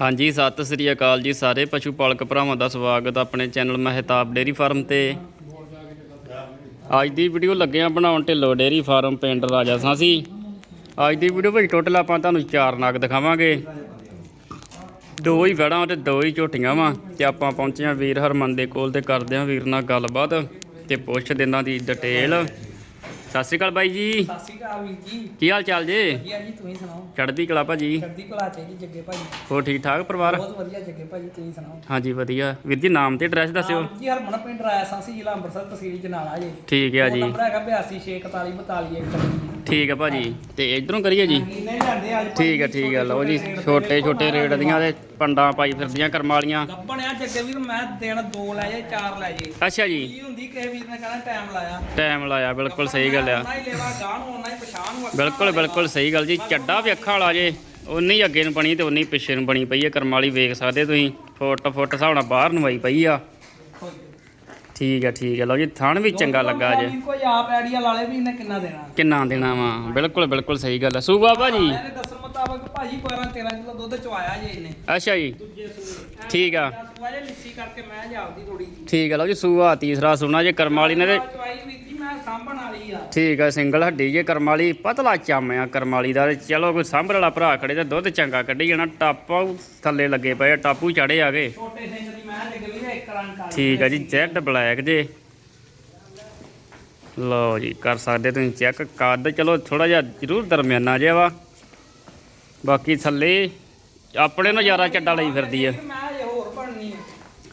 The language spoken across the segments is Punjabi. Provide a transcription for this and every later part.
ਹਾਂਜੀ, ਸਤਿ ਸ੍ਰੀ ਅਕਾਲ ਜੀ ਸਾਰੇ। ਪਸ਼ੂ ਪਾਲਕ ਭਰਾਵਾਂ ਦਾ ਸਵਾਗਤ ਆਪਣੇ ਚੈਨਲ ਮਹਿਤਾਬ ਡੇਰੀ ਫਾਰਮ ਤੇ। ਅੱਜ ਦੀ ਵੀਡੀਓ ਲੱਗੇ ਆ ਬਣਾਉਣ ਢਿੱਲੋ ਡੇਰੀ ਫਾਰਮ ਪਿੰਡ ਰਾਜਾ ਸਾਂਸੀ। ਅੱਜ ਦੀ ਵੀਡੀਓ ਵਿੱਚ ਟੋਟਲ ਆਪਾਂ ਤੁਹਾਨੂੰ ਚਾਰ ਨਾਗ ਦਿਖਾਵਾਂਗੇ। ਦੋ ਹੀ ਵੜਾਂ ਤੇ ਦੋ ਹੀ ਝੋਟੀਆਂ ਵਾਂ ਤੇ ਆਪਾਂ ਪਹੁੰਚੇ ਆ ਵੀਰ ਹਰਮਨ ਦੇ ਕੋਲ ਤੇ ਕਰਦੇ ਆ ਵੀਰ ਨਾਲ ਗੱਲਬਾਤ ਤੇ ਪੁੱਛਦੇ ਇਹਨਾਂ ਦੀ ਡਿਟੇਲ ਸਤਿ ਸ੍ਰੀ ਅਕਾਲ ਬਾਈ ਜੀ। ਸਤਿ ਸ਼੍ਰੀ ਅਕਾਲ ਵੀਰ ਜੀ। ਕੀ ਹਾਲ ਚਾਲ ਜੇ? ਵਧੀਆ ਜੀ ਤੁਸੀਂ ਸੁਣਾਓ? ਚੜ੍ਹਦੀ ਕਲਾ ਭਾਜੀ। ਚੜ੍ਹਦੀ ਕਲਾ ਚ ਜੀ ਜੱਗੇ ਭਾਜੀ। ਹੋਰ ਠੀਕ ਠਾਕ ਪਰਿਵਾਰ? ਬਹੁਤ ਵਧੀਆ ਜੱਗੇ ਭਾਜੀ ਤੁਸੀਂ ਸੁਣਾਓ? ਹਾਂਜੀ ਵਧੀਆ। ਵੀਰ ਜੀ ਨਾਮ ਤੇ ਐਡਰੈਸ ਦੱਸਿਓ। ਜੀ ਹਰਮਨ ਪਿੰਡ ਰਾਇਆ ਸਾਂਸੀ ਜ਼ਿਲ੍ਹਾ ਅੰਮ੍ਰਿਤਸਰ ਤਹਿਸੀਲ ਜਨਾਲਾ ਜੀ। ਠੀਕ ਹੈ ਜੀ। ਨੰਬਰ ਹੈਗਾ 826442 ਠੀਕ ਹੈ ਭਾਜੀ। ਤੇ ਇਧਰੋਂ ਕਰੀਏ ਜੀ? ਠੀਕ ਹੈ ਠੀਕ ਹੈ। ਲਓ ਜੀ ਛੋਟੇ ਛੋਟੇ ਰੇਟ ਦੀਆਂ ਤੇ ਪੰਡਾਂ ਪਾਈ ਫਿਰਦੀਆਂ ਕਰਮ ਵਾਲੀਆਂ। ਗੱਬਣਿਆ ਜੱਗੇ ਵੀਰ ਮੈਂ ਦਿਨ ਦੋ ਲੈ ਜੇ ਚਾਰ ਲੈ ਜੇ। ਅੱਛਾ ਜੀ। ਕੀ ਹੁੰਦੀ ਕਿਸੇ ਵੀਰ ਨੇ ਕਹਿਣਾ ਟਾਈਮ ਲਾਇਆ। ਟਾਈਮ ਲਾਇਆ ਬਿਲਕੁਲ ਸਹੀ ਗੱਲ ਆ ਉਹਨਾਂ ਹੀ ਲੈਵਾ ਗਾਹ ਨੂੰ ਉਹਨਾਂ ਹੀ ਪਛਾਣ ਨੂੰ ਅੱਖਾਂ ਬਿਲਕੁਲ ਬਿਲਕੁਲ ਸਹੀ ਗੱਲ ਜੀ। ਚੱਡਾ ਵੀ ਅੱਖਾਂ ਵਾਲਾ ਜੇ। ਉਨੀ ਅੱਗੇ ਨੂੰ ਬਣੀ ਤੇ ਉਨੀ ਪਿੱਛੇ ਨੂੰ ਬਣੀ ਪਈ ਹੈ ਕਰਮ ਵਾਲੀ ਵੇਖ ਸਕਦੇ ਤੁਸੀਂ। ਫੁੱਟ ਫੁੱਟ ਹਿਸਾਬ ਨਾਲ ਬਾਹਰ ਨੂੰ ਆਈ ਪਈ ਆ। ਠੀਕ ਹੈ ਠੀਕ ਹੈ ਲਓ ਜੀ ਥਣ ਵੀ ਚੰਗਾ ਲੱਗਾ ਜੇ। ਕੋਈ ਆਪ ਆਈਡੀਆ ਲਾ ਲੇ ਵੀ ਇਹਨੇ ਕਿੰਨਾ ਦੇਣਾ? ਕਿੰਨਾ ਦੇਣਾ ਵਾ? ਬਿਲਕੁਲ ਬਿਲਕੁਲ ਸਹੀ ਗੱਲ ਆ। ਸੂਬਾ ਭਾਜੀ ਇਹਨੇ ਦੱਸਣ ਮੁਤਾਬਕ ਭਾਜੀ 12 13 ਕਿਲੋ ਦੁੱਧ ਚਵਾਇਆ ਜੇ ਇਹਨੇ। ਅੱਛਾ ਜੀ। ਦੂਜੇ ਸੂਏ। ਠੀਕ ਆ। ਵਾਜੇ ਲਿੱਸੀ ਕਰਕੇ ਮੈਂ ਜਾਵਦੀ ਥੋੜੀ ਜੀ ਠੀਕ ਹੈ ਲਓ ਜੀ ਸੂਆ ਤੀਸਰਾ ਸੁਣਾ ਜੇ ਕਰਮ ਵਾਲੀ ਨੇ ਤੇ ਚਵਾਈ ਵੀ ਵਾਲੀ ਆ ਠੀਕ ਆ ਸਿੰਗਲ ਹੱਡੀ ਜੇ ਕਰਮ ਵਾਲੀ ਪਤਲਾ ਚੰਮ ਆ ਕਰਮ ਵਾਲੀ ਦਾ। ਚਲੋ ਕੋਈ ਸਾਂਭਣ ਵਾਲਾ ਭਰਾ ਖੜੇ ਤੇ ਦੁੱਧ ਚੰਗਾ ਕੱਢੀ ਜਾਣਾ। ਟਾਪੂ ਥੱਲੇ ਲੱਗੇ ਪਏ ਟਾਪੂ ਚੜੇ ਆ ਗਏ। ਛੋਟੇ ਸਿੰਘ ਦੀ ਮੈਂ ਜਗ ਵੀ ਇੱਕ ਰੰਗ ਕਾਲੀ। ਠੀਕ ਆ ਜੀ ਜੈਡ ਬਲੈਕ ਜੇ। ਲਓ ਜੀ ਕਰ ਸਕਦੇ ਤੁਸੀਂ ਚੈੱਕ। ਕੱਦ ਚਲੋ ਥੋੜਾ ਜਿਹਾ ਜ਼ਰੂਰ ਦਰਮਿਆਨਾ ਜਿਹਾ ਵਾ। ਬਾਕੀ ਥੱਲੇ ਆਪਣੇ ਨਜ਼ਾਰਾ ਚੱਡਾ ਲਈ ਫਿਰਦੀ ਆ।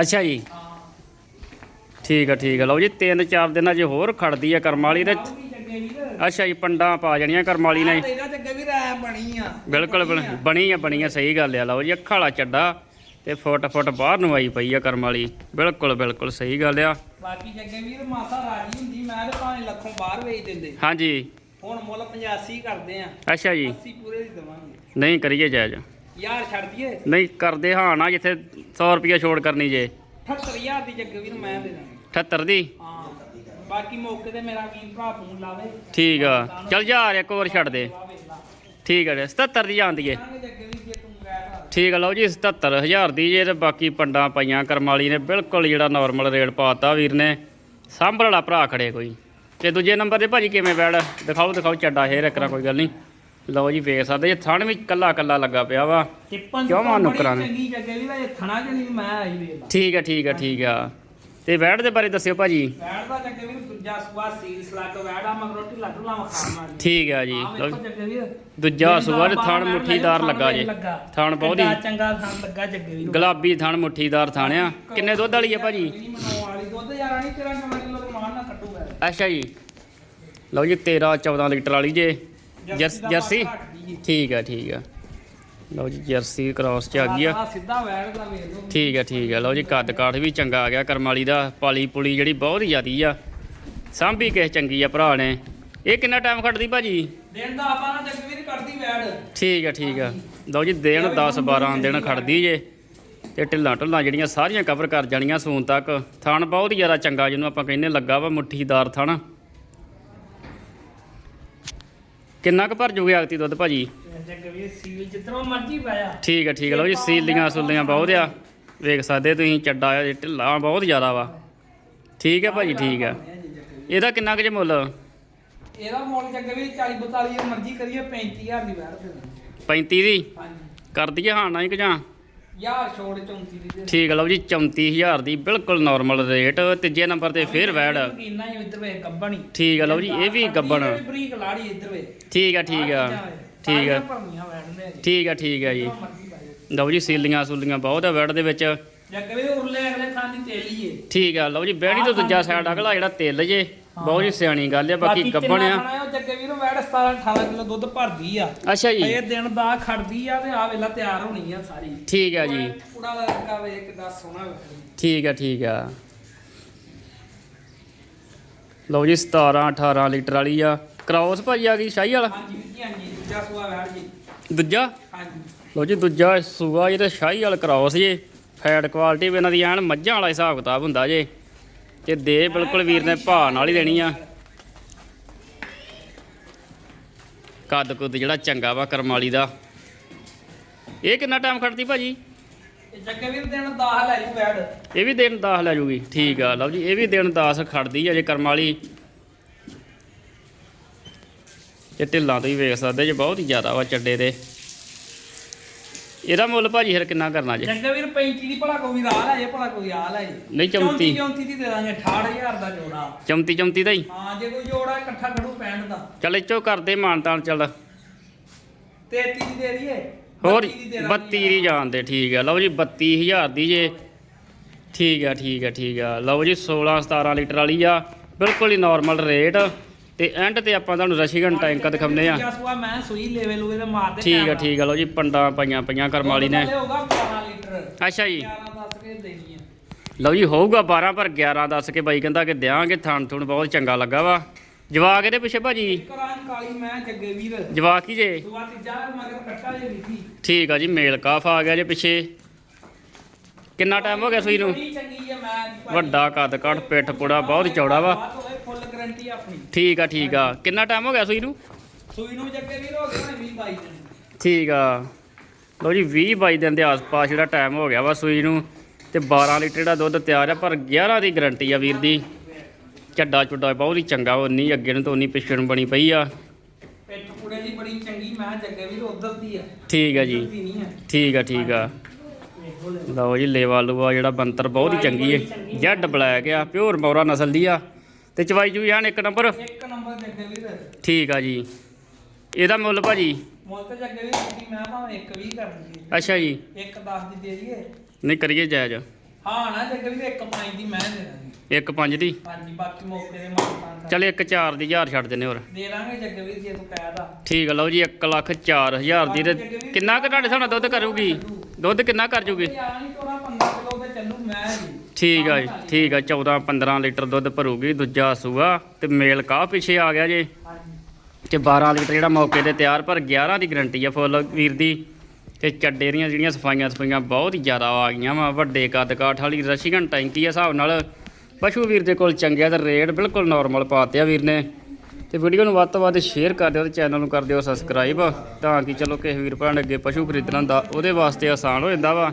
ਅੱਛਾ ਜੀ। ਠੀਕ ਆ ਠੀਕ ਆ। ਲਓ ਜੀ ਤਿੰਨ ਚਾਰ ਦਿਨਾਂ 'ਚ ਹੋਰ ਖੜਦੀ ਆ ਕਰਮ ਵਾਲੀ ਤੇ ਅੱਛਾ ਜੀ ਪੰਡਾਂ ਪਾ ਜਾਣੀਆਂ ਕਰਮ ਵਾਲੀ ਨੇ। ਬਣੀ ਆ। ਬਿਲਕੁਲ ਬਿਲ- ਬਣੀ ਆ। ਬਣੀ ਆ ਸਹੀ ਗੱਲ ਆ। ਲਓ ਜੀ ਅੱਖਾਂ ਵਾਲਾ ਚੱਡਾ ਤੇ ਫੁੱਟ ਫੁੱਟ ਬਾਹਰ ਨੂੰ ਆਈ ਪਈ ਆ ਕਰਮ ਵਾਲੀ। ਬਿਲਕੁਲ ਬਿਲਕੁਲ ਸਹੀ ਗੱਲ ਆ। ਬਾਕੀ ਜੱਗੇ ਵੀਰ ਮਾਸਾ ਰਾਜੀ ਹੁੰਦੀ ਮੈਂ ਤੇ ਭਾਵੇਂ ਲੱਖੋਂ ਬਾਹਰ ਵੇਚ ਦਿੰਦੇ। ਹਾਂਜੀ। ਹੁਣ ਮੁੱਲ 85 ਕਰਦੇ ਆ। ਅੱਛਾ ਜੀ। 80 ਪੂਰੇ ਦੀ ਦਵਾਂਗੇ। ਨਹੀਂ ਕਰੀਏ ਜਾਇਜ਼। ਯਾਰ ਛੱਡ ਦਈਏ। ਨਹੀਂ ਕਰਦੇ ਹਾਂ ਨਾ ਜਿੱਥੇ 100 ਰੁਪਿਆ ਛੋੜ ਕਰਨੀ ਜੇ। 78000 ਦੀ ਜੱਗੇ ਵੀਰ ਮੈਂ ਦੇ ਦਾਂਗੇ। 78 ਦੀ? ਹਾਂ। ਬਾਕੀ ਮੌਕੇ ਤੇ ਮੇਰਾ ਵੀਰ ਭਰਾ ਫੋਨ ਲਾਵੇ। ਠੀਕ ਆ। ਚੱਲ ਯਾਰ ਇੱਕ ਹੋਰ ਛੱਡ ਦੇ। ਠੀਕ ਆ ਜੀ 77 ਦੀ ਜਾਂਦੀ ਏ। ਠੀਕ ਆ ਲਓ ਜੀ 77000 ਦੀ ਜੇ ਤੇ ਬਾਕੀ ਪੰਡਾਂ ਪਾਈਆਂ ਕਰਮ ਵਾਲੀ ਨੇ ਬਿਲਕੁਲ ਜਿਹੜਾ ਨਾਰਮਲ ਰੇਟ ਪਾਤਾ ਵੀਰ ਨੇ। ਸਾਂਭਣ ਵਾਲਾ ਭਰਾ ਖੜੇ ਕੋਈ। ਤੇ ਦੂਜੇ ਨੰਬਰ ਤੇ ਭਾਜੀ ਕਿਵੇਂ ਬੈੜ ਦਿਖਾਓ ਦਿਖਾਓ ਚੱਡਾ ਹੈ ਰੱਖਣਾ ਕੋਈ ਗੱਲ ਨਹੀਂ। ਲਓ ਜੀ ਵੇਖ ਸਕਦੇ ਜੇ ਥਣ ਵੀ ਕੱਲਾ ਕੱਲਾ ਲੱਗਾ ਪਿਆ ਵਾ। ਕਿਉਂ ਮਾਂ ਨੁਕਰਾਂ ਨੇ? ਚੰਗੀ ਜੱਗੇ ਵੀਰ ਇਹ ਥਣਾ ਚ ਨਹੀਂ ਮੈਂ ਆਈ ਵੇਖ ਲਾ। ਠੀਕ ਆ ਠੀਕ ਆ ਠੀਕ ਆ। ਤੇ ਵੈੜ ਦੇ ਬਾਰੇ ਦੱਸਿਓ ਭਾਜੀ। ਵੈੜ ਦਾ ਜੱਗੇ ਵੀਰ ਦੂਜਾ ਸੂਆ ਸੀਸ ਲਾ ਕੇ ਵੈੜਾ ਮਗਰੋਂ ਢਿੱਲਾ ਢੁੱਲਾ ਵਖਾ ਮਾਰੀ ਠੀਕ ਆ ਜੀ। ਦੂਜਾ ਸੂਆ ਥਣ ਮੁੱਠੀਦਾਰ ਲੱਗਾ ਜੇ। ਥਣ ਬਹੁਤ ਹੀ ਚੰਗਾ ਥਣ ਲੱਗਾ ਜੱਗੇ ਵੀਰ। ਗੁਲਾਬੀ ਥਣ ਮੁੱਠੀਦਾਰ ਕਿੰਨੇ ਦੁੱਧ ਵਾਲੀ ਆ ਭਾਜੀ? ਅੱਛਾ ਜੀ। ਲਓ ਜੀ 13 14 ਲੀਟਰ ਵਾਲੀ ਜੇ। ਜਰਸ-। ਠੀਕ ਆ ਠੀਕ ਆ। ਲਓ ਜੀ ਜਰਸੀ ਕ੍ਰਾਸ ਚ ਆ ਗਈ ਆ। ਸਿੱਧਾ ਵੈੜ ਦਾ ਵੇਖ ਲਓ। ਠੀਕ ਆ ਠੀਕ ਆ। ਲਓ ਜੀ ਕੱਦ ਕਾਠ ਵੀ ਚੰਗਾ ਆ ਗਿਆ ਕਰਮ ਵਾਲੀ ਦਾ। ਪਾਲੀ ਪੁਲੀ ਜਿਹੜੀ ਬਹੁਤ ਹੀ ਜ਼ਿਆਦੀ ਆ। ਸਾਂਭੀ ਕਿਸ ਚੰਗੀ ਆ ਭਰਾ ਨੇ। ਇਹ ਕਿੰਨਾ ਟਾਈਮ ਖੜਦੀ ਭਾਜੀ? ਦਿਨ ਦਾ ਆਪਾਂ ਨਾ ਜੱਗੇ ਵੀਰ ਕੱਢਦੀ ਵੈੜ ਠੀਕ ਆ ਠੀਕ ਆ। ਲਓ ਜੀ ਦਿਨ 10 12 ਦਿਨ ਖੜਦੀ ਜੇ। ਤੇ ਢਿੱਲਾਂ ਢੁੱਲਾਂ ਜਿਹੜੀਆਂ ਸਾਰੀਆਂ ਕਵਰ ਕਰ ਜਾਣੀਆਂ ਸੂਨ ਤੱਕ। ਥਣ ਬਹੁਤ ਹੀ ਜ਼ਿਆਦਾ ਚੰਗਾ ਜਿਹਨੂੰ ਆਪਾਂ ਕਹਿੰਦੇ ਲੱਗਾ ਵਾ ਮੁੱਠੀਦਾਰ ਥਣ। ਕਿੰਨਾ ਕੁ ਭਰ ਜੂਗੇ ਆਗਤੀ ਦੁੱਧ ਭਾਜੀ? ਵੀਰ ਮਰਜ਼ੀ ਪਾਇਆ ਠੀਕ ਆ ਠੀਕ ਆ। ਲਓ ਜੀ ਸੀਲੀਆਂ ਸੁਲੀਆਂ ਬਹੁਤ ਆ। ਵੇਖ ਸਕਦੇ ਤੁਸੀਂ ਚੱਡਾ ਆ ਢਿੱਲਾ ਬਹੁਤ ਜ਼ਿਆਦਾ ਵਾ। ਠੀਕ ਆ ਭਾਜੀ ਠੀਕ ਆ। ਇਹਦਾ ਕਿੰਨਾ ਕੁ ਜੇ ਮੁੱਲ? ਇਹਦਾ ਮੁੱਲ ਜੱਗੇ ਵੀਰ 40 42 ਮਰਜ਼ੀ ਕਰੀਏ 35000 ਦੀ ਵੈੜ ਦੇ ਦਾਂਗੇ। 35 ਦੀ? ਹਾਂਜੀ। ਕਰ ਦਈਏ ਹਾਂ ਨਾ ਕਿ ਜਾਂ? ਯਾਰ ਛੋੜ 34 ਦੀ ਦੇ ਠੀਕ ਲਓ ਜੀ 34000 ਦੀ ਬਿਲਕੁਲ ਨਾਰਮਲ ਰੇਟ ਤੀਜੇ ਨੰਬਰ ਤੇ ਫੇਰ ਵੈੜ ਕਿੰਨਾ ਹੀ ਇੱਧਰ ਵੇ ਗੱਬਣੀ ਠੀਕ ਆ ਲਓ ਜੀ ਇਹ ਵੀ ਗੱਬਣ। ਬਰੀਕ ਲਾੜੀ ਇੱਧਰ ਵੇ। ਠੀਕ ਆ ਠੀਕ ਆ ਠੀਕ ਆ। ਠੀਕ ਆ ਠੀਕ ਆ ਜੀ। ਲਓ ਜੀ ਸੀਲੀਆਂ ਸੂਲੀਆਂ ਬਹੁਤ ਆ ਵੈੜ ਦੇ ਵਿੱਚ। ਜੱਗੇ ਵੀਰ ਉਰਲੇ ਅਗਲੇ ਥਾਂ ਦੀ ਤੇਲੀ ਏ। ਠੀਕ ਆ ਲਓ ਜੀ ਬੈਣੀ ਤੋਂ ਦੂਜਾ ਸਾਈਡ ਅਗਲਾ ਜਿਹੜਾ ਤਿੱਲ ਜੇ। ਬਹੁਤ ਹੀ ਸਿਆਣੀ ਗੱਲ ਆ ਬਾਕੀ ਗੱਬਣ ਆ? ਉਹ ਜੱਗੇ ਵੀਰ ਵੈੜ 17 18 ਕਿਲੋ ਦੁੱਧ ਭਰਦੀ ਆ। ਅੱਛਾ ਜੀ। ਇਹ ਦਿਨ ਦਾ ਖੜਦੀ ਆ ਤੇ ਆ ਵੇਲਾ ਤਿਆਰ ਹੋਣੀ ਆ ਸਾਰੀ। ਠੀਕ ਆ ਜੀ। ਪੂੜਾ ਲੱਗਾ ਵੇ ਕਿੱਡਾ ਸੋਹਣਾ ਠੀਕ ਆ ਠੀਕ ਆ। ਲਓ ਜੀ 17 18 ਲੀਟਰ ਵਾਲੀ ਆ। ਕ੍ਰਾਸ ਭਾਜੀ ਆ ਗਈ ਸ਼ਾਹੀ ਵਾਲਾ? ਹਾਂਜੀ ਜੀ ਹਾਂਜੀ ਦੂਜਾ ਸੂਆ ਵੈੜ ਜੀ। ਦੂਜਾ? ਹਾਂਜੀ। ਲਓ ਜੀ ਦੂਜਾ ਸੂਆ ਇਹ ਤਾਂ ਸ਼ਾਹੀ ਵਾਲਾ ਕ੍ਰਾਸ ਜੇ। ਫੈਟ ਕੁਆਲਿਟੀ ਵੀ ਇਹਨਾਂ ਦੀ ਐਨ ਮੱਝਾਂ ਵਾਲਾ ਹਿਸਾਬ ਕਿਤਾਬ ਹੁੰਦਾ ਜੇ। ਤੇ ਦੇ ਬਿਲਕੁਲ ਵੀਰ ਨੇ ਭਾਅ ਨਾਲ ਹੀ ਦੇਣੀ ਆ। ਕੱਦ ਕੁੱਦ ਜਿਹੜਾ ਚੰਗਾ ਵਾ ਕਰਮ ਵਾਲੀ ਦਾ। ਇਹ ਕਿੰਨਾ ਟਾਈਮ ਖੜਦੀ ਭਾਜੀ? ਇਹ ਜੱਗੇ ਵੀਰ ਦੇਣ 10 ਲੈ ਜੂ ਬੈਡ ਇਹ ਵੀ ਦਿਨ 10 ਲੈ ਜੂਗੀ। ਠੀਕ ਆ ਲਓ ਜੀ ਇਹ ਵੀ ਦਿਨ 10 ਖੜਦੀ ਆ ਜੇ ਕਰਮ ਵਾਲੀ ਇਹ ਢਿੱਲਾਂ ਤੋਂ ਹੀ ਵੇਖ ਸਕਦੇ ਜੇ ਬਹੁਤ ਹੀ ਜ਼ਿਆਦਾ ਵਾ ਚੱਡੇ ਦੇ। ਇਹਦਾ ਮੁੱਲ ਭਾਜੀ ਫਿਰ ਕਿੰਨਾ ਕਰਨਾ ਜੇ? ਜੱਗੇ ਵੀਰ 35 ਦੀ ਭਲਾ ਕੋਈ ਰਾਹ ਲੈ ਜੇ ਭਲਾ ਕੋਈ ਆ ਲੈ ਜੇ। ਨਹੀਂ, ਚੌਂਤੀ। 34 ਦੀ ਦੇ ਦਾਂਗੇ 68000 ਦਾ ਜੋੜਾ। ਚਮਤੀ ਚਮਤੀ ਦਾ ਹੀ? ਹਾਂ ਜੇ ਕੋਈ ਜੋੜਾ ਇਕੱਠਾ ਖੜੂ 65 ਦਾ। ਚੱਲ ਇੱਚੋ ਕਰਦੇ ਮਾਨਤਾਨ ਚੱਲ। 33 ਦੀ ਦੇ ਦਈਏ। ਹੋਰ 32 ਦੀ ਦੇ ਦਾਂਗੇ। 32 ਦੀ ਜਾਣਦੇ ਠੀਕ ਆ। ਲਓ ਜੀ 32000 ਦੀ ਜੇ। ਠੀਕ ਆ ਠੀਕ ਆ ਠੀਕ ਆ। ਲਓ ਜੀ 16 17 ਲੀਟਰ ਵਾਲੀ ਆ। ਬਿਲਕੁਲ ਹੀ ਨਾਰਮਲ ਰੇਟ ਤੇ ਐਂਡ ਤੇ ਆਪਾਂ ਤੁਹਾਨੂੰ ਰਸ਼ੀਗਨ ਟੈਂਕ ਦਿਖਾਉਂਦੇ ਆ? ਸੁਆ ਮੈਂ ਸੂਈ ਲੈਵਲ ਉਹਦੇ ਤੇ ਮਾਰਦੇ ਠੀਕ ਆ ਠੀਕ ਆ ਲਓ ਜੀ ਪੰਡਾਂ ਪਾਈਆਂ ਪਈਆਂ ਕਰਮ ਵਾਲੀ ਨੇ। ਹੋਗਾ 12 ਲੀਟਰ। ਅੱਛਾ ਜੀ। 11 ਦੱਸ ਕੇ ਦੇਣੀ ਆ। ਲਓ ਜੀ ਹੋਊਗਾ 12 ਪਰ 11 ਦੱਸ ਕੇ ਬਾਈ ਕਹਿੰਦਾ ਕਿ ਦਿਆਂਗੇ ਥਣ ਥੁਣ ਬਹੁਤ ਚੰਗਾ ਲੱਗਾ ਵਾ। ਜਵਾਕ ਇਹਦੇ ਪਿੱਛੇ ਭਾਜੀ? ਕਰਾਂ ਕਾਲੀ ਮੈਂ ਜੱਗੇ ਵੀਰ। ਜਵਾਕ ਹੀ ਜੇ? ਸੁਆ ਤੀਜਾ ਮਗਰ ਕੱਟਾ ਜੇ ਲਿਖੀ ਠੀਕ ਆ ਜੀ ਮੇਲ ਕਾਫ ਆ ਗਿਆ ਜੇ ਪਿੱਛੇ। ਕਿੰਨਾ ਟਾਈਮ ਹੋ ਗਿਆ ਸੂਈ ਨੂੰ। ਵੱਡਾ ਕੱਦ ਕੱਟ ਪਿੱਠ ਪੁੜਾ ਬਹੁਤ ਚੌੜਾ ਵਾ। ਗਾਰੰਟੀ ਆਪਣੀ। ਠੀਕ ਆ ਠੀਕ ਆ। ਕਿੰਨਾ ਟਾਈਮ ਹੋ ਗਿਆ ਸੂਈ ਨੂੰ? ਸੂਈ ਨੂੰ ਜੱਗੇ ਵੀਰ ਹੋ ਗਏ 20 22 ਦਿਨ। ਠੀਕ ਆ। ਲਓ ਜੀ 20 22 ਦਿਨ ਦੇ ਆਸ-ਪਾਸ ਜਿਹੜਾ ਟਾਈਮ ਹੋ ਗਿਆ ਵਾ ਸੂਈ ਨੂੰ ਤੇ 12 ਲੀਟਰ ਦਾ ਦੁੱਧ ਤਿਆਰ ਆ ਪਰ 11 ਦੀ ਗਾਰੰਟੀ ਆ ਵੀਰ ਦੀ। ਚੱਡਾ ਚੁੱਡਾ ਬਹੁਤ ਹੀ ਚੰਗਾ ਉਨੀ ਅੱਗੇ ਨੂੰ ਤੇ ਉਨੀ ਪਿੱਛੇ ਨੂੰ ਬਣੀ ਪਈ ਆ। ਪਿੱਠ ਪੁੜੇ ਦੀ ਬੜੀ ਚੰਗੀ ਮੈਂ ਜੱਗੇ ਵੀਰ ਉਧਰ ਦੀ ਆ। ਠੀਕ ਆ ਜੀ। ਠੀਕ ਆ ਠੀਕ ਆ। ਲਓ ਜੀ ਲੇਵਾ ਲੂਆ ਜਿਹੜਾ ਬੰਤਰ ਬਹੁਤ ਹੀ ਚੰਗੀ ਹੈ ਜੱਡ ਬਲੈਕ ਆ ਪਿਓਰ ਮੌਰਾ ਨਸਲ ਦੀ ਆ। ਤੇ ਚਵਾਈ ਚੂਈ ਆਣ ਇੱਕ ਨੰਬਰ? ਇੱਕ ਨੰਬਰ ਜੱਗੇ ਵੀਰ। ਠੀਕ ਆ ਜੀ। ਇਹਦਾ ਮੁੱਲ ਭਾਜੀ ਮੁੱਲ ਤੇ ਜੱਗੇ ਤੁਸੀਂ ਮੈਂ ਭਾਵੇਂ ਇੱਕ 20 ਕਰ ਦਈਏ। ਅੱਛਾ ਜੀ। ਇੱਕ 10 ਦੀ ਦੇ ਦਈਏ। ਨਹੀਂ ਕਰੀਏ ਜਾਇਜ਼। ਹਾਂ ਨਾ ਜੱਗੇ ਵੀਰ ਇੱਕ 5 ਦੀ ਮੈਂ ਦੇ ਦਾਂਗੀ। ਇੱਕ ਪੰਜ ਦੀ? ਹਾਂਜੀ ਬਾਕੀ ਮੌਕੇ ਦੇ ਮਾਰਤਾਂ ਚੱਲ ਇੱਕ 4 ਦੀ ਹਜ਼ਾਰ ਛੱਡ ਦਿੰਨੇ ਹੋਰ। ਦੇ ਦਾਂਗੇ ਜੱਗੇ ਵੀਰ ਜੇ ਤੂੰ ਕਹਿ ਦਾ ਠੀਕ ਆ ਲਓ ਜੀ 1 ਲੱਖ 4000 ਦੀ ਤੇ ਕਿੰਨਾ ਕੁ ਤੁਹਾਡੇ ਸਾਹਮਣੇ ਦੁੱਧ ਕਰੂਗੀ? ਦੁੱਧ ਕਿੰਨਾ ਕਰ ਜੂਗੀ? ਯਾਰ ਨਹੀਂ ਤੋਰਾ 15 ਕਿਲੋ ਤੇ ਚੱਲੂ ਮੈਂ ਜੀ ਠੀਕ ਆ ਜੀ, ਠੀਕ ਆ 14 15 ਲੀਟਰ ਦੁੱਧ ਭਰੂਗੀ, ਦੂਜਾ ਸੂਆ, ਤੇ ਮੇਲ ਕਾ ਪਿੱਛੇ ਆ ਗਿਆ ਜੇ। ਹਾਂਜੀ ਤੇ 12 ਲੀਟਰ ਜਿਹੜਾ ਮੌਕੇ ਤੇ ਤਿਆਰ, ਪਰ 11 ਦੀ ਗਰੰਟੀ ਆ ਫੁੱਲ ਵੀਰ ਦੀ। ਤੇ ਚੱਡੇ ਦੀਆਂ ਜਿਹੜੀਆਂ ਸਫਾਈਆਂ ਸਫਾਈਆਂ ਬਹੁਤ ਹੀ ਜ਼ਿਆਦਾ ਆ ਗਈਆਂ ਵਾ, ਵੱਡੇ ਕੱਦ ਕਾਠ ਵਾਲੀ ਰਸ਼ੀਗਨ ਟੈਂਕੀ ਆ ਹਿਸਾਬ ਨਾਲ। ਪਸ਼ੂ ਵੀਰ ਦੇ ਕੋਲ ਚੰਗਿਆ ਤੇ ਰੇਟ ਬਿਲਕੁਲ ਨਾਰਮਲ ਪਾਤੇ ਆ ਵੀਰ ਨੇ। ਤੇ ਵੀਡੀਓ ਨੂੰ ਵੱਧ ਤੋਂ ਵੱਧ ਸ਼ੇਅਰ ਕਰ ਦਿਓ ਤੇ ਚੈਨਲ ਨੂੰ ਕਰ ਦਿਓ ਸਬਸਕ੍ਰਾਈਬ ਤਾਂ ਕਿ ਚਲੋ ਕਿਸੇ ਵੀਰ ਭੈਣ ਅੱਗੇ ਪਸ਼ੂ ਖਰੀਦਣਾ ਦਾ ਉਹਦੇ ਵਾਸਤੇ ਆਸਾਨ ਹੋ ਜਾਂਦਾ ਵਾ।